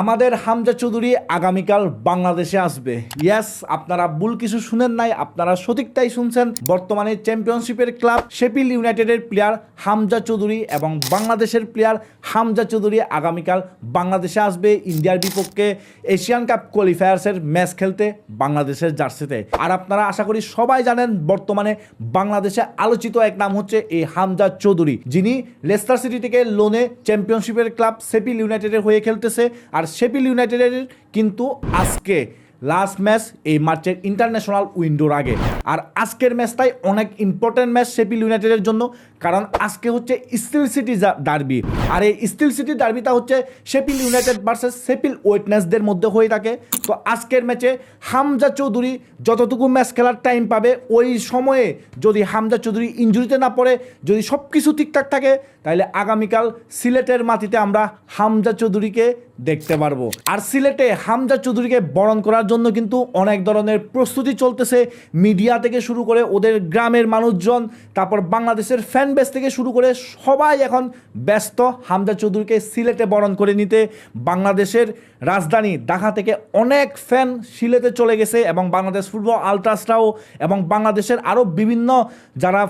আমাদের হামজা চৌধুরী আগামীকাল বাংলাদেশে আসবে। ইয়াস আপনারা ভুল কিছু শুনেন নাই, আপনারা সঠিকটাই শুনছেন। বর্তমানে চ্যাম্পিয়নশিপের ক্লাব শেপিল ইউনাইটেডের প্লেয়ার হামজা চৌধুরী এবং বাংলাদেশের প্লেয়ার হামজা চৌধুরী আগামীকাল বাংলাদেশে আসবে ইন্ডিয়ার বিপক্ষে এশিয়ান কাপ কোয়ালিফায়ার্সের ম্যাচ খেলতে বাংলাদেশের জার্সিতে। আর আপনারা আশা করি সবাই জানেন, বর্তমানে বাংলাদেশে আলোচিত এক নাম হচ্ছে এই হামজা চৌধুরী, যিনি লেস্টার সিটি থেকে লোনে চ্যাম্পিয়নশিপের ক্লাব সেপিল ইউনাইটেডের হয়ে খেলতেছে। আর শেপিল ইউনাইটেডের কিন্তু আজকে লাস্ট ম্যাচ এই মার্চের ইন্টারন্যাশনাল উইন্ডোর আগে। আর আজকের ম্যাচটাই অনেক ইম্পর্ট্যান্ট ম্যাচ শেপিল ইউনাইটেডের জন্য, কারণ আজকে হচ্ছে স্টিল সিটি ডার্বি আর এই স্টিল সিটি ডার্বিটা হচ্ছে শেপিল ইউনাইটেড ভার্সেস শেপিল ওয়েটনেসদের মধ্যে হয়ে থাকে। তো আজকের ম্যাচে হামজা চৌধুরী যতটুকু ম্যাচ খেলার টাইম পাবে, ওই সময়ে যদি হামজা চৌধুরী ইঞ্জুরিতে না পড়ে, যদি সব কিছু ঠিকঠাক থাকে তাহলে আগামীকাল সিলেটের মাটিতে আমরা হামজা চৌধুরীকে দেখতে পারব। আর সিলেটে হামজা চৌধুরীকে বরণ করার জন্য কিন্তু অনেক ধরনের প্রস্তুতি চলতেছে। মিডিয়া থেকে শুরু করে ওদের গ্রামের মানুষজন, তারপর বাংলাদেশের ফ্যান বেস থেকে শুরু করে সবাই এখন ব্যস্ত হামজা চৌধুরীকে সিলেটে বরণ করে নিতে। বাংলাদেশের রাজধানী ঢাকা থেকে অনেক ফ্যান সিলেটে চলে গেছে এবং বাংলাদেশ ফুটবল আলট্রাসরাও এবং বাংলাদেশের আরও বিভিন্ন যারা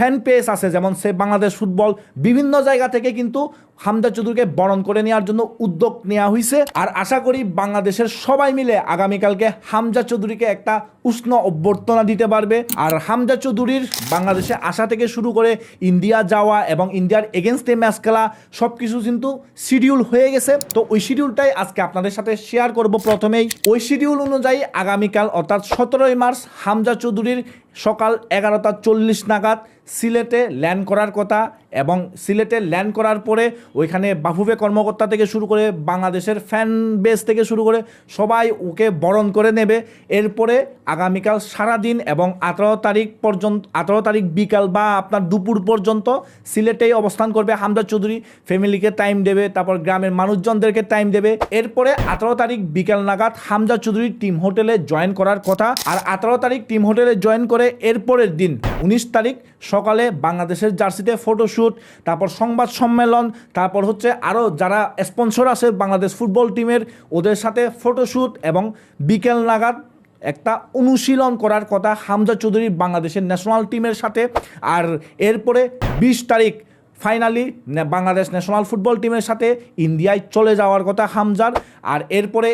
ফ্যান পেজ আছে যেমন সে বাংলাদেশ ফুটবল বিভিন্ন জায়গা থেকে কিন্তু হামজা চৌধুরীকে বরণ করে নেওয়ার জন্য উদ্যোগ নেওয়া হয়েছে আর আশা করি বাংলাদেশের সবাই মিলে আগামীকালকে হামজা চৌধুরীকে একটা উষ্ণ অভ্যর্থনা দিতে পারবে। আর হামজা চৌধুরীর বাংলাদেশে আসা থেকে শুরু করে ইন্ডিয়া যাওয়া এবং ইন্ডিয়ার এগেনস্টে ম্যাচ খেলা সব কিছু কিন্তু শিডিউল হয়ে গেছে। তো ওই শিডিউলটাই আজকে আপনাদের সাথে শেয়ার করব প্রথমেই। ওই শিডিউল অনুযায়ী আগামীকাল অর্থাৎ সতেরোই মার্চ হামজা চৌধুরীর সকাল এগারোটা চল্লিশ নাগাদ সিলেটে ল্যান্ড করার কথা এবং সিলেটে ল্যান্ড করার পরে ওইখানে বাফুফে কর্মকর্তা থেকে শুরু করে বাংলাদেশের ফ্যান বেস থেকে শুরু করে সবাই ওকে বরণ করে নেবে। এরপরে আগামীকাল সারাদিন এবং আঠারো তারিখ পর্যন্ত, আঠারো তারিখ বিকাল বা আপনার দুপুর পর্যন্ত সিলেটেই অবস্থান করবে হামদা চৌধুরী। ফ্যামিলিকে টাইম দেবে, তারপর গ্রামের মানুষজনদেরকে টাইম দেবে। এরপরে আঠারো তারিখ বিকাল নাগাদ হামজা চৌধুরীর টিম হোটেলে জয়েন করার কথা। আর আঠারো তারিখ টিম হোটেলে জয়েন করে এরপরের দিন উনিশ তারিখ সকালে বাংলাদেশের জার্সিতে ফটোশ্যুট তারপর সংবাদ সম্মেলন তারপর হচ্ছে আরও যারা স্পন্সর আছে বাংলাদেশ ফুটবল টিমের, ওদের সাথে ফটোশ্যুট এবং বিকেল নাগাদ একটা অনুশীলন করার কথা হামজা চৌধুরী বাংলাদেশের ন্যাশনাল টিমের সাথে। আর এরপরে বিশ তারিখ ফাইনালি বাংলাদেশ ন্যাশনাল ফুটবল টিমের সাথে ইন্ডিয়ায় চলে যাওয়ার কথা হামজার। আর এরপরে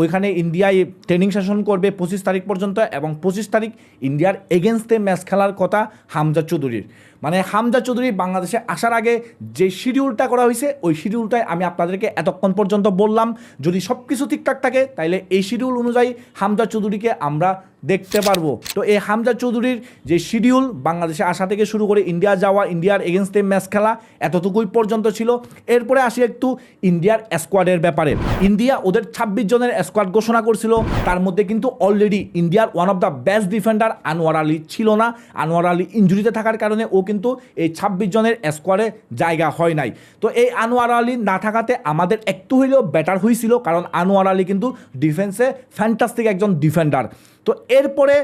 ওইখানে ইন্ডিয়ায় ট্রেনিং সেশন করবে পঁচিশ তারিখ পর্যন্ত এবং পঁচিশ তারিখ ইন্ডিয়ার এগেনস্টে ম্যাচ খেলার কথা হামজা চৌধুরীর। মানে হামজা চৌধুরী বাংলাদেশে আসার আগে যে শিডিউলটা করা হয়েছে, ওই শিডিউলটাই আমি আপনাদেরকে এতক্ষণ পর্যন্ত বললাম। যদি সব কিছু ঠিকঠাক থাকে, তাইলে এই শিডিউল অনুযায়ী হামজা চৌধুরীকে আমরা দেখতে পারব। তো এই হামজা চৌধুরীর যে শিডিউল বাংলাদেশে আসা থেকে শুরু করে ইন্ডিয়া যাওয়া, ইন্ডিয়ার এগেনস্টে ম্যাচ খেলা, এতটুকুই পর্যন্ত ছিল। এরপরে আসি একটু ইন্ডিয়ার স্কোয়াডের ব্যাপারে। ইন্ডিয়া ওদের ছাব্বিশ জনের স্কোয়াড ঘোষণা করছিল। তার মধ্যে কিন্তু অলরেডি ইন্ডিয়ার one of the best defender Anwar Ali ছিল না। আনোয়ার আলী ইঞ্জুরিতে থাকার কারণে ও কিন্তু এই ছাব্বিশ জনের স্কোয়াডে জায়গা হয় নাই। তো এই আনোয়ার আলী না থাকাতে আমাদের একটু হইলেও বেটার হয়েছিল কারণ আনোয়ার আলী কিন্তু ডিফেন্সে ফ্যান্টাস্টিক একজন ডিফেন্ডার তো এরপরে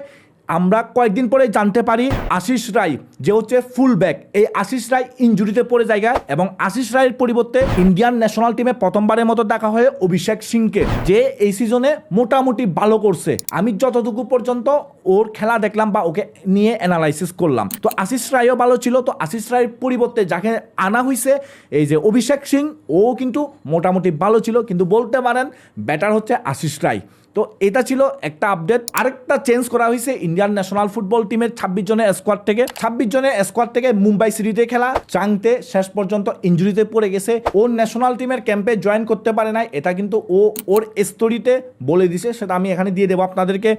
আমরা কয়েকদিন পরে জানতে পারি আশিস রায় যে হচ্ছে ফুল ব্যাক এই আশিস রায় ইঞ্জুরিতে পড়ে জায়গায় এবং আশিস রায়ের পরিবর্তে ইন্ডিয়ান ন্যাশনাল টিমে প্রথমবারের মতো দেখা হয় অভিষেক সিংকে, যে এই সিজনে মোটামুটি ভালো করছে। আমি যতটুকু পর্যন্ত ওর খেলা দেখলাম বা ওকে নিয়ে অ্যানালাইসিস করলাম। তো আশিস রায়ও ভালো ছিল, তো আশিস রায়ের পরিবর্তে যাকে আনা হয়েছে এই যে অভিষেক সিং, ও কিন্তু মোটামুটি ভালো ছিল। কিন্তু বলতে পারেন ব্যাটার হচ্ছে আশিস রায়। তো এটা ছিল একটা আপডেট আরেকটা চেঞ্জ করা হয়েছে ইন্ডিয়ান ন্যাশনাল ফুটবল টিমের ছাব্বিশ জনের স্কোয়াড থেকে। ছাব্বিশ জনের স্কোয়াড থেকে মুম্বাই সিটিতে খেলা, চাংতে শেষ পর্যন্ত ইঞ্জুরিতে পড়ে গেছে। ও ন্যাশনাল টিমের ক্যাম্পে জয়েন করতে পারে নাই, এটা কিন্তু ও ওর স্টোরিতে বলে দিছে, সেটা আমি এখানে দিয়ে দেবো আপনাদেরকে।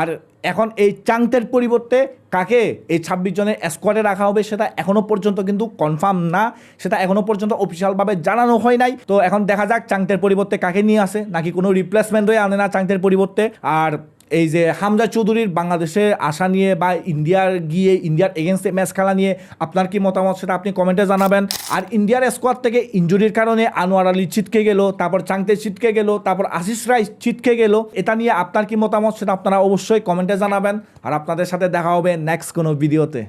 আর এখন এই চাংতের পরিবর্তে কাকে এই ছাব্বিশ জনের স্কোয়াডে রাখা হবে সেটা এখনও পর্যন্ত কিন্তু কনফার্ম না। সেটা এখনও পর্যন্ত অফিসিয়ালভাবে জানানো হয় নাই। তো এখন দেখা যাক চাংতের পরিবর্তে কাকে নিয়ে আসে। নাকি কোনো রিপ্লেসমেন্ট হয়ে আনে না চাংতের পরিবর্তে। আর এই যে হামজা চৌধুরীর বাংলাদেশে আসা নিয়ে বা ইন্ডিয়ার গিয়ে, ইন্ডিয়ার এগেনস্টে ম্যাচ খেলা নিয়ে আপনার কি মতামত সেটা আপনি কমেন্টে জানাবেন। আর ইন্ডিয়ার স্কোয়াড থেকে ইঞ্জুরির কারণে আনোয়ার আলী ছিটকে গেল, তারপর চাংতে ছিটকে গেল, তারপর আশিস রায় ছিটকে গেল, এটা নিয়ে আপনার কি মতামত সেটা আপনারা অবশ্যই কমেন্টে জানাবেন। আর আপনাদের সাথে দেখা হবে নেক্সট কোনো ভিডিওতে